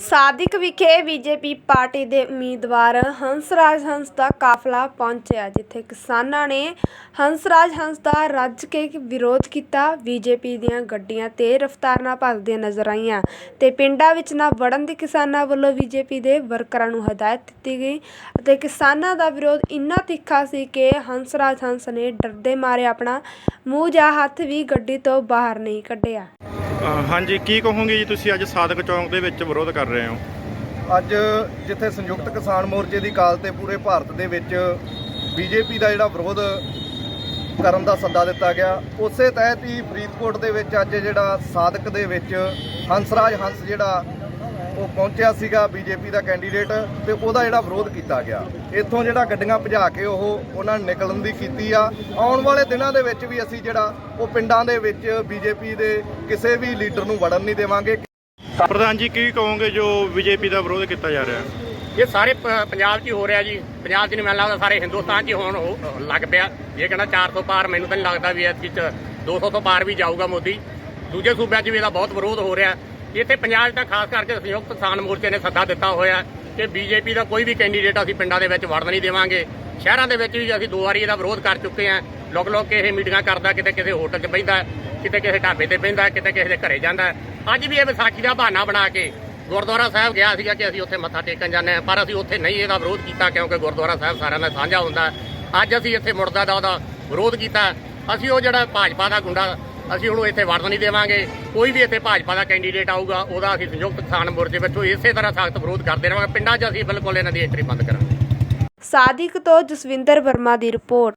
ਸਾਦਿਕ ਵਿਖੇ BJP party ਦੇ ਉਮੀਦਵਾਰ ਹੰਸਰਾਜ ਹੰਸ ਦਾ ਕਾਫਲਾ ਪਹੁੰਚਿਆ, ਜਿੱਥੇ ਕਿਸਾਨਾਂ ਨੇ ਹੰਸਰਾਜ ਹੰਸ ਦਾ ਰੱਜ ਕੇ ਵਿਰੋਧ ਕੀਤਾ। ਬੀਜੇਪੀ ਦੀਆਂ ਗੱਡੀਆਂ ਤੇ ਰਫ਼ਤਾਰ ਨਾਲ ਭੱਜਦੀਆਂ ਨਜ਼ਰ ਆਈਆਂ ਤੇ ਪਿੰਡਾਂ ਵਿੱਚ ਨਾ ਵੜਨ ਦੀ ਕਿਸਾਨਾਂ ਵੱਲੋਂ ਬੀਜੇਪੀ ਦੇ ਵਰਕਰਾਂ ਨੂੰ ਹਦਾਇਤ ਦਿੱਤੀ ਗਈ ਅਤੇ ਕਿਸਾਨਾਂ ਦਾ ਵਿਰੋਧ ਇੰਨਾ ਤਿੱਖਾ ਸੀ ਕਿ ਹੰਸਰਾਜ ਹੰਸ ਨੇ ਡਰਦੇ ਮਾਰੇ ਆਪਣਾ ਮੂੰਹ ਜਾਂ ਹੱਥ ਵੀ ਗੱਡੀ ਤੋਂ ਬਾਹਰ ਨਹੀਂ ਕੱਢਿਆ। ਹਾਂਜੀ, ਕੀ ਕਹੋਗੇ ਜੀ ਤੁਸੀਂ? ਅੱਜ ਸਾਦਕ ਚੌਂਕ ਦੇ ਵਿੱਚ ਵਿਰੋਧ ਕਰ ਰਹੇ ਹੋ। ਅੱਜ ਜਿੱਥੇ ਸੰਯੁਕਤ ਕਿਸਾਨ ਮੋਰਚੇ ਦੀ ਕਾਲ ਤੇ ਪੂਰੇ ਭਾਰਤ ਦੇ ਵਿੱਚ ਬੀਜੇਪੀ ਦਾ ਜਿਹੜਾ ਵਿਰੋਧ ਕਰਨ ਦਾ ਸੱਦਾ ਦਿੱਤਾ ਗਿਆ, ਉਸੇ ਤਹਿਤ ਹੀ ਫਰੀਦਕੋਟ ਦੇ ਵਿੱਚ ਅੱਜ ਜਿਹੜਾ ਸਾਦਕ ਦੇ ਵਿੱਚ ਹੰਸਰਾਜ ਹੰਸ ਜਿਹੜਾ ਉਹ ਪਹੁੰਚਿਆ ਸੀਗਾ ਬੀਜੇਪੀ ਦਾ ਕੈਂਡੀਡੇਟ ਤੇ ਉਹਦਾ ਜਿਹੜਾ ਵਿਰੋਧ ਕੀਤਾ ਗਿਆ। ਇੱਥੋਂ ਜਿਹੜਾ ਗੱਡੀਆਂ ਭਜਾ ਕੇ ਉਹ ਉਹਨਾਂ ਨੇ ਨਿਕਲਣ ਦੀ ਕੀਤੀ ਆ। ਆਉਣ ਵਾਲੇ ਦਿਨਾਂ ਦੇ ਵਿੱਚ ਵੀ ਅਸੀਂ ਜਿਹੜਾ ਉਹ ਪਿੰਡਾਂ ਦੇ ਵਿੱਚ ਬੀਜੇਪੀ ਦੇ ਕਿਸੇ ਵੀ ਲੀਡਰ ਨੂੰ ਵੜਨ ਨਹੀਂ ਦੇਵਾਂਗੇ। ਪ੍ਰਧਾਨ ਜੀ ਕੀ ਕਹੋਗੇ ਜੋ ਬੀਜੇਪੀ ਦਾ ਵਿਰੋਧ ਕੀਤਾ ਜਾ ਰਿਹਾ? ਹੈ ਇਹ ਸਾਰੇ ਪੰਜਾਬ 'ਚ ਹੀ ਹੋ ਰਿਹਾ ਜੀ। ਪੰਜਾਬ 'ਚ ਨਹੀਂ ਮੈਨੂੰ ਲੱਗਦਾ ਸਾਰੇ ਹਿੰਦੁਸਤਾਨ 'ਚ ਹੀ ਹੋਣ ਹੋ- ਲੱਗ ਪਿਆ। ਇਹ ਕਹਿੰਦਾ 400 ਪਾਰ ਮੈਨੂੰ ਤਾਂ ਨਹੀਂ ਲੱਗਦਾ ਵੀ ਇਸ ਵਿੱਚ 200 ਤੋਂ ਪਾਰ ਵੀ ਜਾਊਗਾ ਮੋਦੀ। ਦੂਜੇ ਸੂਬਿਆਂ 'ਚ ਵੀ ਇਹਦਾ ਬਹੁਤ ਵਿਰੋਧ ਹੋ ਰਿਹਾ। ਇੱਥੇ ਪੰਜਾਬ 'ਚ ਖਾਸ ਕਰਕੇ ਸੰਯੁਕਤ ਕਿਸਾਨ ਮੋਰਚੇ ਨੇ ਸੱਦਾ ਦਿੱਤਾ ਹੋਇਆ ਕਿ ਬੀਜੇਪੀ ਦਾ ਕੋਈ ਵੀ ਕੈਂਡੀਡੇਟ ਅਸੀਂ ਪਿੰਡਾਂ ਦੇ ਵਿੱਚ ਵੜਨ ਨਹੀਂ ਦੇਵਾਂਗੇ। ਸ਼ਹਿਰਾਂ ਦੇ ਵਿੱਚ ਵੀ ਅਸੀਂ ਦੋ ਵਾਰੀ ਇਹਦਾ ਵਿਰੋਧ ਕਰ ਚੁੱਕੇ ਹਾਂ। ਲੋਕ ਲੋਕ ਕੇ ਇਹ ਮੀਟਿੰਗਾਂ ਕਰਦਾ, ਕਿਤੇ ਕਿਸੇ ਹੋਟਲ 'ਚ ਬਹਿੰਦਾ, ਕਿਤੇ ਕਿਸੇ ਢਾਬੇ ਤੇ ਬਹਿੰਦਾ, ਕਿਤੇ ਕਿਸੇ ਦੇ ਘਰੇ ਜਾਂਦਾ। ਅੱਜ ਵੀ ਇਹ ਵਿਸਾਖੀ ਦਾ ਬਹਾਨਾ ਬਣਾ ਕੇ ਗੁਰਦੁਆਰਾ ਸਾਹਿਬ ਗਿਆ ਸੀਗਾ ਕਿ ਅਸੀਂ ਉੱਥੇ ਮੱਥਾ ਟੇਕਣ ਜਾਂਦੇ ਹਾਂ, ਪਰ ਅਸੀਂ ਉੱਥੇ ਨਹੀਂ ਇਹਦਾ ਵਿਰੋਧ ਕੀਤਾ ਕਿਉਂਕਿ ਗੁਰਦੁਆਰਾ ਸਾਹਿਬ ਸਾਰਿਆਂ ਦਾ ਸਾਂਝਾ ਹੁੰਦਾ। ਅੱਜ ਅਸੀਂ ਇੱਥੇ ਮੁਰਦਾ ਦਾ ਉਹਦਾ ਵਿਰੋਧ ਕੀਤਾ। ਅਸੀਂ ਉਹ ਜਿਹੜਾ ਭਾਜਪਾ ਦਾ ਗੁੰਡਾ ਅਸੀਂ ਉਹਨੂੰ ਇੱਥੇ ਵੜਨ ਨਹੀਂ ਦੇਵਾਂਗੇ। ਕੋਈ ਵੀ ਇੱਥੇ ਭਾਜਪਾ ਦਾ ਕੈਂਡੀਡੇਟ ਆਊਗਾ, ਉਹਦਾ ਅਸੀਂ ਸੰਯੁਕਤ ਕਿਸਾਨ ਮੋਰਚੇ ਵਿੱਚੋਂ ਇਸੇ ਤਰ੍ਹਾਂ ਸਖਤ ਵਿਰੋਧ ਕਰਦੇ ਰਹਾਂਗੇ। ਪਿੰਡਾਂ 'ਚ ਅਸੀਂ ਬਿਲਕੁਲ ਇਹਨਾਂ ਦੀ ਐਂਟਰੀ ਬੰਦ ਕਰਾਂਗੇ। ਸਾਦਿਕ ਤੋਂ ਜਸਵਿੰਦਰ ਵਰਮਾ ਦੀ ਰਿਪੋਰਟ।